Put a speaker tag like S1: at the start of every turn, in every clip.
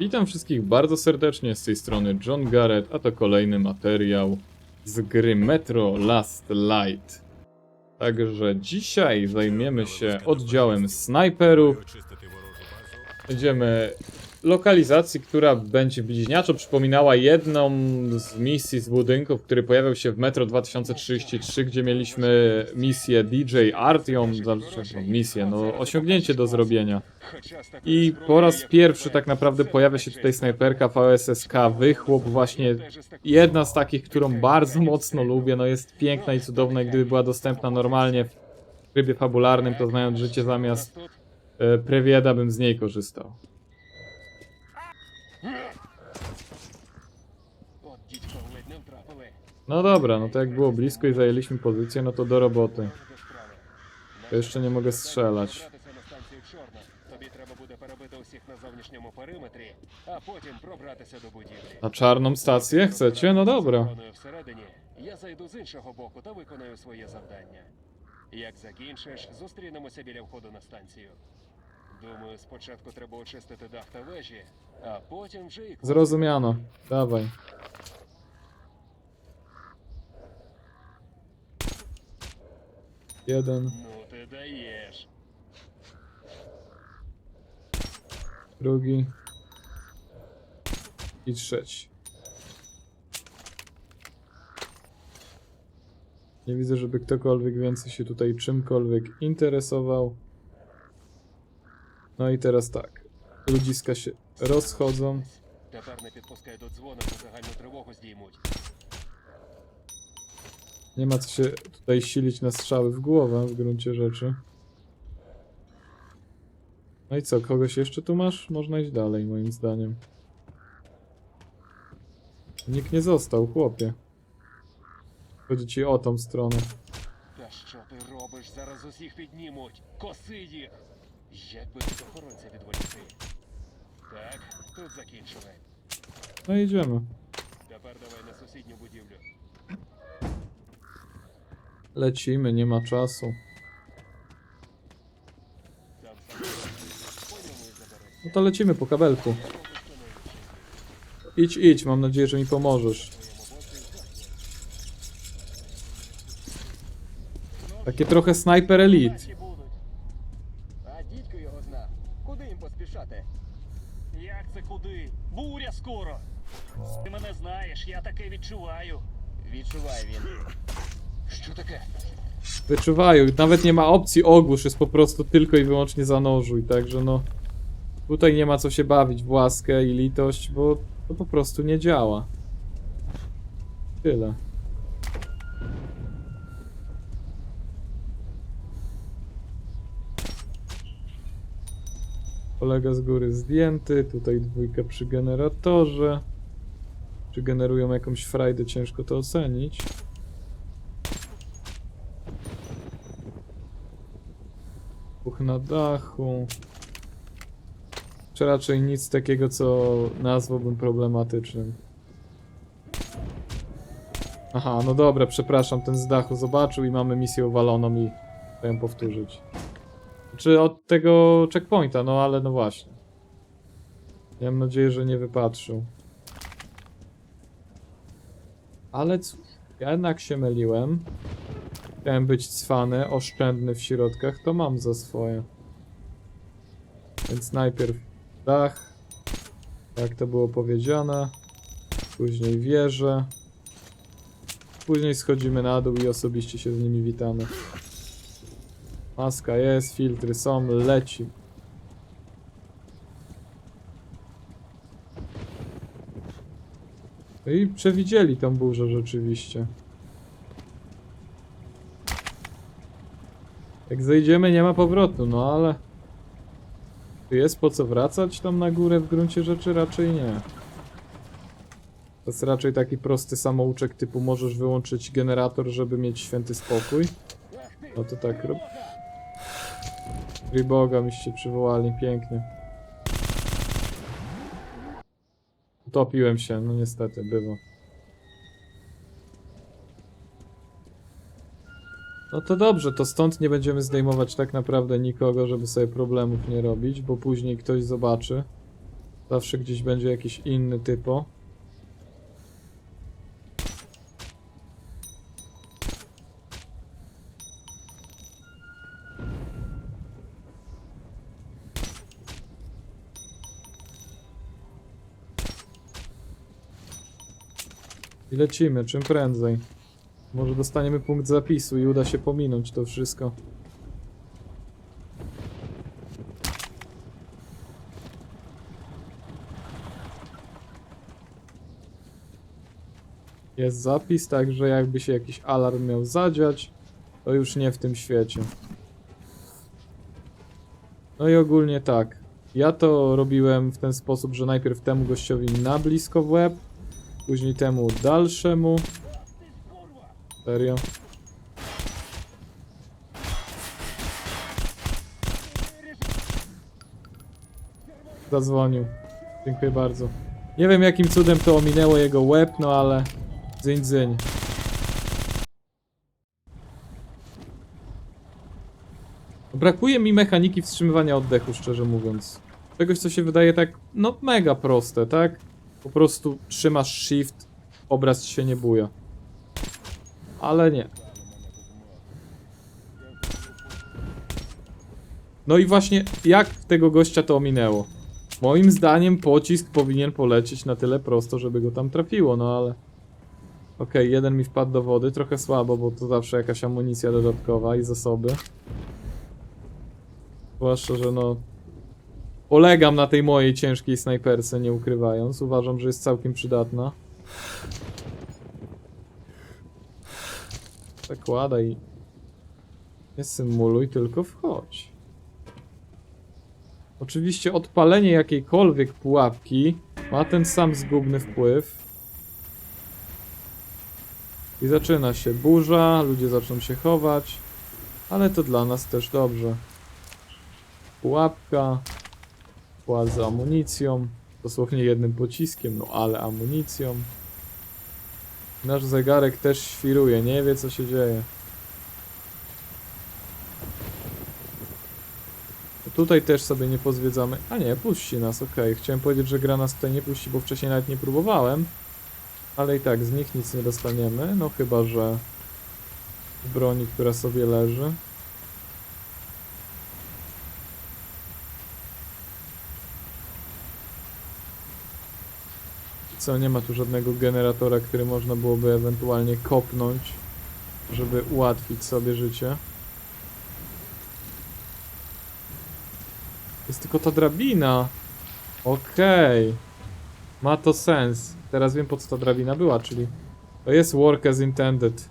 S1: Witam wszystkich bardzo serdecznie z tej strony John Garrett, a to kolejny materiał z gry Metro Last Light. Także dzisiaj zajmiemy się oddziałem snajperów. Będziemy lokalizacji, która będzie bliźniaczo przypominała jedną z misji z budynków, który pojawiał się w Metro 2033, gdzie mieliśmy misję DJ znaczy misję, no osiągnięcie do zrobienia. I po raz pierwszy tak naprawdę pojawia się tutaj snajperka VSSK, wychłop właśnie jedna z takich, którą bardzo mocno lubię, no jest piękna i cudowna, i gdyby była dostępna normalnie w trybie fabularnym, to znając życie zamiast e, Prewieda bym z niej korzystał. No dobra, no to jak było blisko i zajęliśmy pozycję, no to do roboty.
S2: До справи.
S1: To jeszcze nie mogę strzelać.
S2: Пробратися на станцію Чорна. Тобі треба буде перебити усіх на зовнішньому периметрі, а потім пробратися до будівлі.
S1: Na czarną stację chcecie? No dobra.
S2: Охороною всередині, я зайду з іншого боку та виконаю своє завдання. Як закінчиш, зустрінемося біля входу на станцію. Думаю, спочатку треба очистити дах та вежі, а потім вже і
S1: Zrozumiano. Dawaj. Jeden,
S2: Ну ти даєш.
S1: drugi i trzeci. Nie widzę, żeby ktokolwiek więcej się tutaj czymkolwiek interesował. No i teraz tak. Ludziska się rozchodzą.
S2: Тепер не підпускай до дзвону, бо загальну тривогу здіймуть.
S1: Nie ma co się tutaj silić na strzały w głowę w gruncie rzeczy. No i co, kogoś jeszcze tu masz? Można iść dalej, moim zdaniem. Nikt nie został, chłopie. Chodzi ci o tą stronę.
S2: Та що ти робиш? Зараз усіх піднімуть. Коси їх! Як би тут охоронця відволікти? Так, тут закінчили.
S1: No idziemy.
S2: Тепер давай на сусідню будівлю.
S1: Lecimy, nie ma czasu.
S2: Там саме по ньому і забереш.
S1: No to lecimy po kabelku. Idź, idź, mam nadzieję, że mi pomożesz. Takie trochę sniper elite.
S2: Наші будуть.
S3: А дідько його зна. Куди їм поспішати?
S2: Як це куди? Буря скоро! Ти мене знаєш, я таке відчуваю.
S3: Відчуває він.
S2: Tak
S1: Wyczuwają, nawet nie ma opcji ogłusz, jest po prostu tylko i wyłącznie zanurzuj, także no... Tutaj nie ma co się bawić w łaskę i litość, bo to po prostu nie działa. Tyle. Kolega z góry zdjęty, tutaj dwójka przy generatorze. Czy generują jakąś frajdę, ciężko to ocenić. Na dachu. Czy raczej nic takiego, co nazwałbym problematycznym. Aha, no dobra, przepraszam, ten z dachu zobaczył i mamy misję uwaloną i chcę ją powtórzyć. Czy od tego checkpointa, no ale no właśnie. Ja mam nadzieję, że nie wypatrzył. Ale cóż, ja jednak się myliłem. Chciałem być cwany, oszczędny w środkach, to mam za swoje. Więc najpierw dach, jak to było powiedziane, później wieże, później schodzimy na dół i osobiście się z nimi witamy. Maska jest, filtry są, leci. No I przewidzieli tą burzę rzeczywiście. Jak zejdziemy, nie ma powrotu, no ale... Czy jest po co wracać tam na górę w gruncie rzeczy? Raczej nie. To jest raczej taki prosty samouczek typu możesz wyłączyć generator, żeby mieć święty spokój. No to tak rob... Boga miście przywołali, pięknie. Utopiłem się, no niestety, bywa. No to dobrze, to stąd nie będziemy zdejmować tak naprawdę nikogo, żeby sobie problemów nie robić, bo później ktoś zobaczy, Zawsze gdzieś będzie jakiś inny typo. I lecimy, czym prędzej. Może dostaniemy punkt zapisu i uda się pominąć to wszystko. Jest zapis, także jakby się jakiś alarm miał zadziać, to już nie w tym świecie. No i ogólnie tak. Ja to robiłem w ten sposób, że najpierw temu gościowi na blisko w łeb, później temu dalszemu. Serio? Zadzwonił. Dziękuję bardzo. Nie wiem jakim cudem to ominęło jego łeb, no ale... Dzyń, dzyń. Brakuje mi mechaniki wstrzymywania oddechu, szczerze mówiąc. Czegoś, co się wydaje tak, no mega proste, tak? Po prostu trzymasz shift, obraz się nie buja. Ale nie. No i właśnie, jak tego gościa to ominęło? Moim zdaniem pocisk powinien polecieć na tyle prosto, żeby go tam trafiło, no ale... Okej, jeden mi wpadł do wody, trochę słabo, bo to zawsze jakaś amunicja dodatkowa i zasoby. Zwłaszcza, że no... Polegam na tej mojej ciężkiej snajperce, nie ukrywając. Uważam, że jest całkiem przydatna. Zakładaj. Nie symuluj, tylko wchodź. Oczywiście odpalenie jakiejkolwiek pułapki ma ten sam zgubny wpływ. I zaczyna się burza, ludzie zaczną się chować, ale to dla nas też dobrze. Pułapka, płat z amunicją, dosłownie jednym pociskiem, no ale amunicją. Nasz zegarek też świruje, nie wie co się dzieje. Tutaj też sobie nie pozwiedzamy. A nie, puści nas, okej. Chciałem powiedzieć, że gra nas tutaj nie puści, bo wcześniej nawet nie próbowałem. Ale i tak, z nich nic nie dostaniemy, no chyba, że broni, która sobie leży. Co, nie ma tu żadnego generatora, który można byłoby ewentualnie kopnąć, żeby ułatwić sobie życie. Jest tylko ta drabina. Okej. Ma to sens. Teraz wiem po co ta drabina była, czyli to jest work as intended.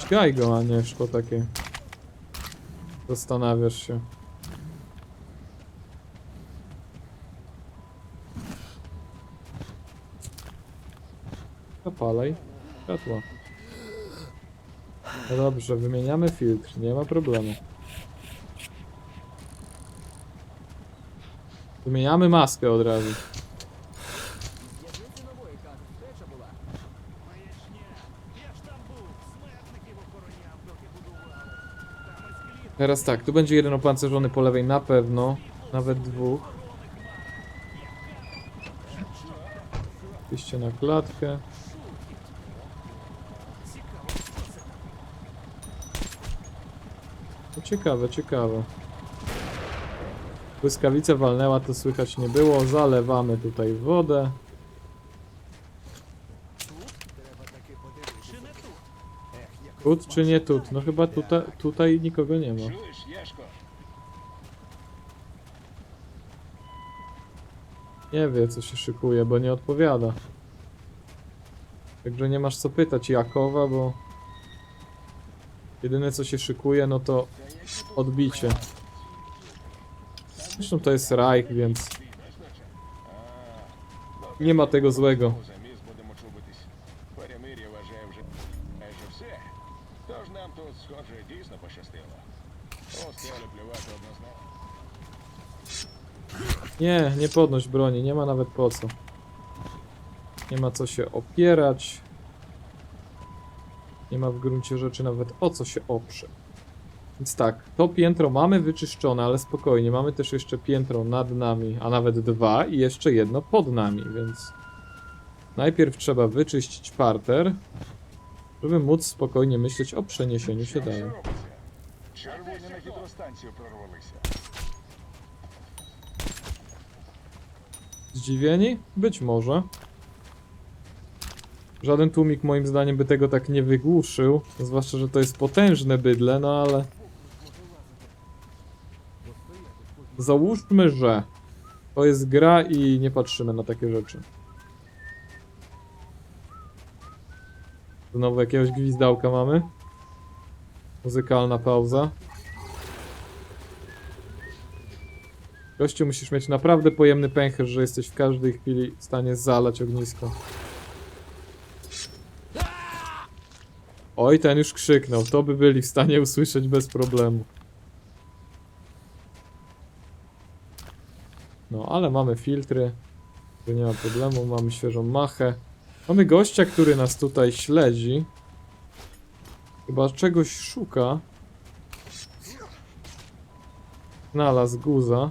S1: Dźgaj go, a nie szło takie. Zastanawiasz się. Zapalaj światło. No dobrze, wymieniamy filtr, nie ma problemu. Wymieniamy maskę od razu. Teraz tak, tu będzie jeden opancerzony po lewej na pewno, nawet dwóch. Wyjście na klatkę. To ciekawe, ciekawe. Błyskawica walnęła, to słychać nie było. Zalewamy tutaj wodę. Tut czy nie tut? No chyba tuta, tutaj nikogo nie ma. Nie wie co się szykuje, bo nie odpowiada. Także nie masz co pytać Jakowa, bo... Jedyne co się szykuje, no to odbicie. Zresztą to jest Reich, więc... Nie ma tego złego. Nie, nie podnoś broni, nie ma nawet po co. Nie ma co się opierać. Nie ma w gruncie rzeczy nawet o co się oprzeć. Więc tak, to piętro mamy wyczyszczone, ale spokojnie, mamy też jeszcze piętro nad nami, a nawet dwa i jeszcze jedno pod nami, więc najpierw trzeba wyczyścić parter, żeby móc spokojnie myśleć o przeniesieniu się dalej.
S4: Червоні на гідростанцію прорвалися.
S1: Zdziwieni? Być może. Żaden tłumik moim zdaniem by tego tak nie wygłuszył, zwłaszcza, że to jest potężne bydle, no ale... Załóżmy, że to jest gra i nie patrzymy na takie rzeczy. Znowu jakiegoś gwizdałka mamy. Muzykalna pauza. Gościu, musisz mieć naprawdę pojemny pęcherz, że jesteś w każdej chwili w stanie zalać ognisko. Oj, ten już krzyknął. To by byli w stanie usłyszeć bez problemu. No, ale mamy filtry. Tu nie ma problemu, mamy świeżą machę. Mamy gościa, który nas tutaj śledzi. Chyba czegoś szuka. Znalazł guza.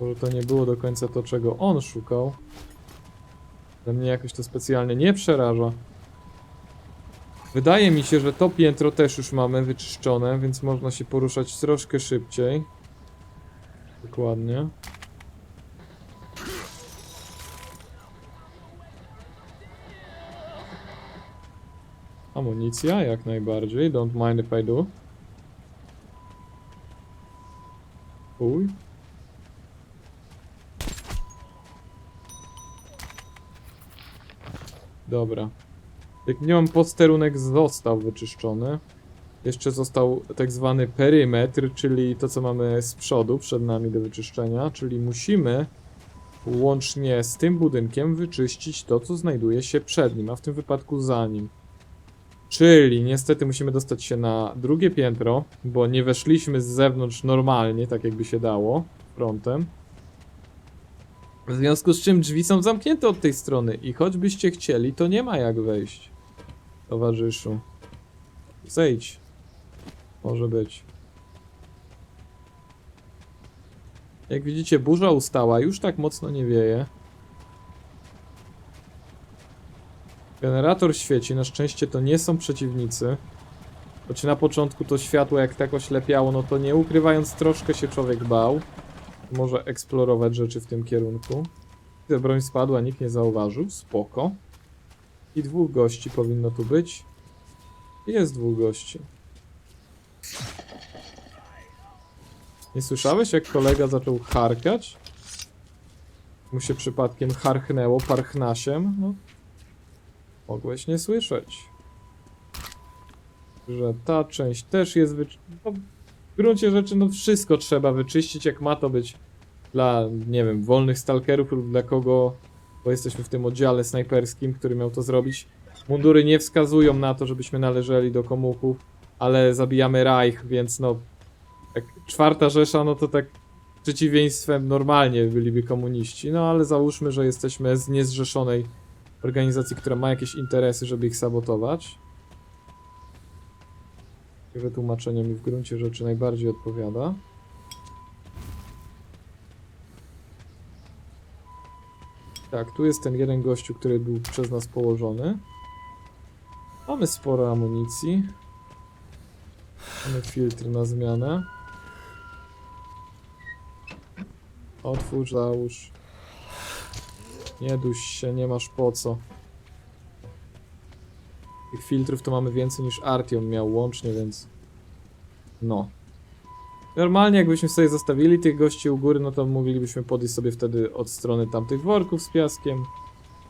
S1: Może to nie było do końca to, czego on szukał. Ale mnie jakoś to specjalnie nie przeraża. Wydaje mi się, że to piętro też już mamy wyczyszczone, więc można się poruszać troszkę szybciej. Dokładnie. Amunicja, jak najbardziej. Don't mind if I do. Uj. Dobra. Jak mniemam, posterunek został wyczyszczony. Jeszcze został tak zwany perymetr, czyli to, co mamy z przodu, przed nami do wyczyszczenia. Czyli musimy łącznie z tym budynkiem wyczyścić to, co znajduje się przed nim, a w tym wypadku za nim. Czyli niestety musimy dostać się na drugie piętro, bo nie weszliśmy z zewnątrz normalnie, tak jakby się dało, frontem. W związku z czym drzwi są zamknięte od tej strony i choćbyście chcieli, to nie ma jak wejść. Towarzyszu. Zejdź. Może być. Jak widzicie, burza ustała, już tak mocno nie wieje. Generator świeci, na szczęście to nie są przeciwnicy. Choć na początku to światło jak tak oślepiało, no to nie ukrywając troszkę się człowiek bał. Może eksplorować rzeczy w tym kierunku. Gdy broń spadła, nikt nie zauważył, spoko. I dwóch gości powinno tu być. Jest dwóch gości. Nie słyszałeś jak kolega zaczął charkać? Mu się przypadkiem harchnęło parchnasiem? No. Mogłeś nie słyszeć. Że ta część też jest wy... No, w gruncie rzeczy no wszystko trzeba wyczyścić jak ma to być dla, nie wiem, wolnych stalkerów lub dla kogo, bo jesteśmy w tym oddziale snajperskim, który miał to zrobić. Mundury nie wskazują na to, żebyśmy należeli do komuchów, ale zabijamy Reich, więc no, jak czwarta Rzesza, no to tak przeciwieństwem normalnie byliby komuniści, no ale załóżmy, że jesteśmy z niezrzeszonej organizacji, która ma jakieś interesy, żeby ich sabotować. Wytłumaczenie mi w gruncie rzeczy najbardziej odpowiada. Tak, tu jest ten jeden gościu, który był przez nas położony. Mamy sporo amunicji. Mamy filtr na zmianę. Otwórz, załóż. Nie duś się, nie masz po co. Tych filtrów to mamy więcej niż Artyom miał łącznie, więc... No. Normalnie jakbyśmy sobie zostawili tych gości u góry, no to moglibyśmy podejść sobie wtedy od strony tamtych worków z piaskiem.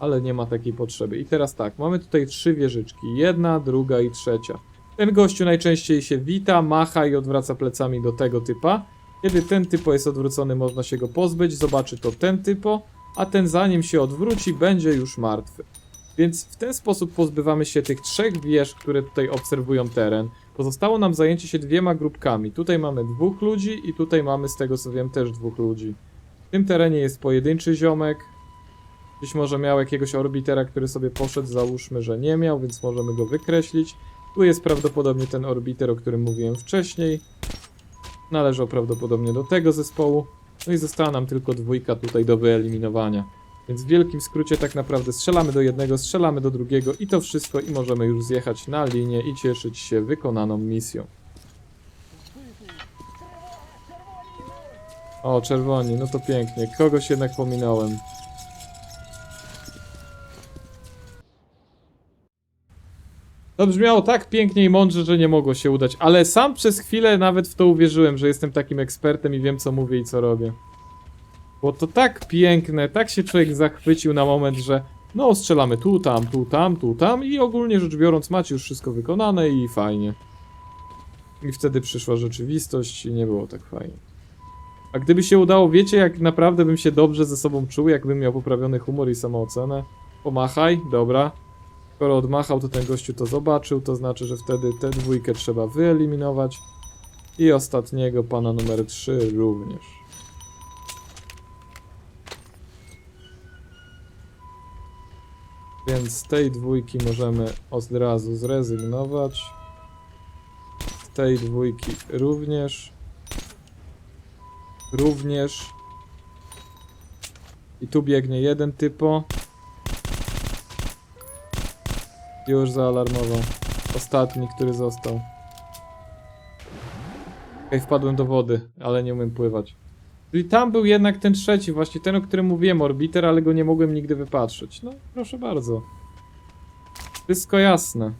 S1: Ale nie ma takiej potrzeby. I teraz tak, mamy tutaj trzy wieżyczki. Jedna, druga i trzecia. Ten gościu najczęściej się wita, macha i odwraca plecami do tego typa. Kiedy ten typo jest odwrócony, można się go pozbyć, zobaczy to ten typo, a ten zanim się odwróci, będzie już martwy. Więc w ten sposób pozbywamy się tych trzech wież, które tutaj obserwują teren. Pozostało nam zajęcie się dwiema grupkami. Tutaj mamy dwóch ludzi i tutaj mamy, z tego co wiem, też dwóch ludzi. W tym terenie jest pojedynczy ziomek. Być może miał jakiegoś orbitera, który sobie poszedł, załóżmy, że nie miał, więc możemy go wykreślić. Tu jest prawdopodobnie ten orbiter, o którym mówiłem wcześniej. Należał prawdopodobnie do tego zespołu. No i została nam tylko dwójka tutaj do wyeliminowania. Więc w wielkim skrócie tak naprawdę strzelamy do jednego, strzelamy do drugiego i to wszystko i możemy już zjechać na linię i cieszyć się wykonaną misją. O, czerwoni, no to pięknie. Kogoś jednak pominąłem. To brzmiało tak pięknie i mądrze, że nie mogło się udać, ale sam przez chwilę nawet w to uwierzyłem, że jestem takim ekspertem i wiem co mówię i co robię. Było to tak piękne, tak się człowiek zachwycił na moment, że no strzelamy tu, tam, tu, tam, tu, tam i ogólnie rzecz biorąc macie już wszystko wykonane i fajnie. I wtedy przyszła rzeczywistość i nie było tak fajnie. A gdyby się udało, wiecie jak naprawdę bym się dobrze ze sobą czuł, jakbym miał poprawiony humor i samoocenę? Pomachaj, dobra. Skoro odmachał, to ten gościu to zobaczył, to znaczy, że wtedy tę dwójkę trzeba wyeliminować. I ostatniego, pana numer 3 również. Więc z tej dwójki możemy od razu zrezygnować. Z tej dwójki również. Również. I tu biegnie jeden typo. Już zaalarmował. Ostatni, który został. Okej, wpadłem do wody, ale nie umiem pływać. Czyli tam był jednak ten trzeci, właśnie ten, o którym mówiłem, orbiter, ale go nie mogłem nigdy wypatrzeć. No, proszę bardzo. Wszystko jasne.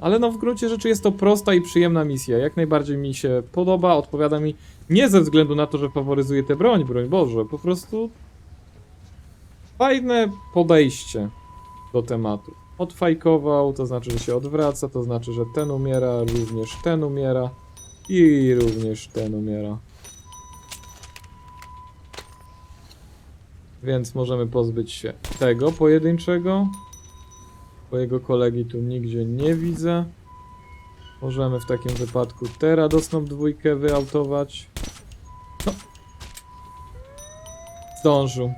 S1: Ale no w gruncie rzeczy jest to prosta i przyjemna misja. Jak najbardziej mi się podoba, odpowiada mi nie ze względu na to, że faworyzuję tę broń, broń Boże, po prostu fajne podejście do tematu. Odfajkował, to znaczy, że się odwraca, to znaczy, że ten umiera, również ten umiera i również ten umiera. Więc możemy pozbyć się tego pojedynczego. Twojego kolegi tu nigdzie nie widzę. Możemy w takim wypadku tę radosną dwójkę wyautować. No. Zdążył.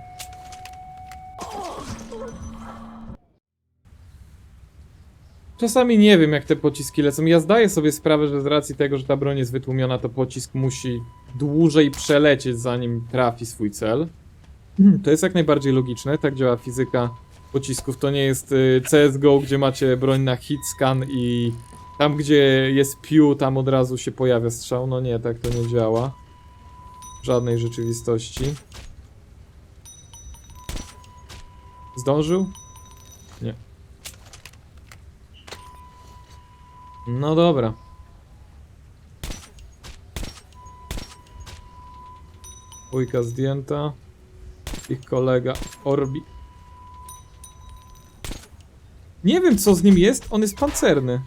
S1: Czasami nie wiem, jak te pociski lecą. Ja zdaję sobie sprawę, że z racji tego, że ta broń jest wytłumiona, to pocisk musi dłużej przelecieć, zanim trafi swój cel. To jest jak najbardziej logiczne, tak działa fizyka pocisków. To nie jest y, CSGO, gdzie macie broń na hit scan i tam, gdzie jest piu, tam od razu się pojawia strzał. No nie, tak to nie działa. W żadnej rzeczywistości. Zdążył? Nie. No dobra. Dwójka zdjęta. Ich kolega Orbi. Nie wiem co z nim jest, on jest pancerny.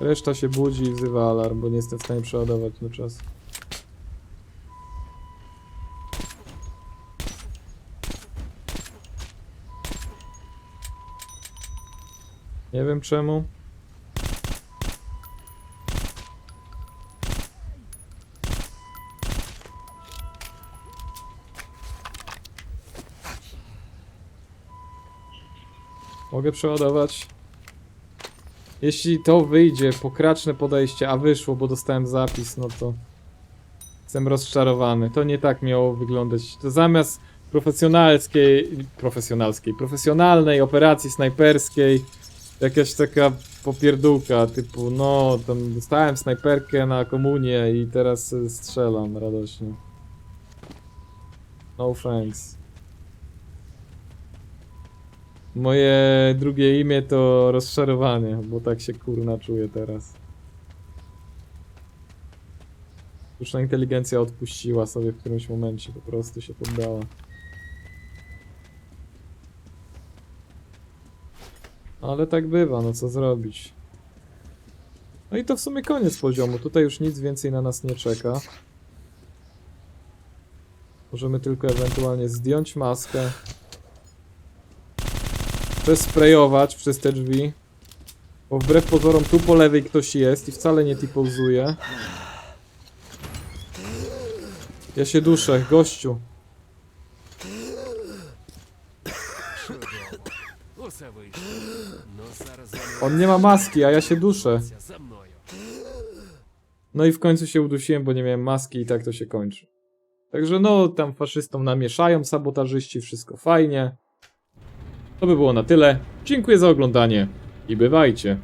S1: Reszta się budzi i wzywa alarm, bo nie jestem w stanie przeładować na czas. Nie wiem czemu. Mogę przeładować. Jeśli to wyjdzie, pokraczne podejście, a wyszło, bo dostałem zapis, no to jestem rozczarowany. To nie tak miało wyglądać. To zamiast profesjonalskiej, profesjonalskiej, profesjonalnej operacji snajperskiej, jakaś taka popierdółka, typu no, tam dostałem snajperkę na komunię i teraz strzelam radośnie. No thanks. Moje drugie imię to rozczarowanie, bo tak się kurna czuję teraz. Sztuczna inteligencja odpuściła sobie w którymś momencie, po prostu się poddała. Ale tak bywa, no co zrobić. No i to w sumie koniec poziomu, tutaj już nic więcej na nas nie czeka. Możemy tylko ewentualnie zdjąć maskę przesprejować przez te drzwi. Bo wbrew pozorom tu po lewej ktoś jest i wcale nie tipozuje. Ja się duszę, gościu. On nie ma maski, a ja się duszę. No i w końcu się udusiłem, bo nie miałem maski i tak to się kończy. Także no, tam faszystom namieszają sabotażyści, wszystko fajnie. To by było na tyle. Dziękuję za oglądanie i bywajcie.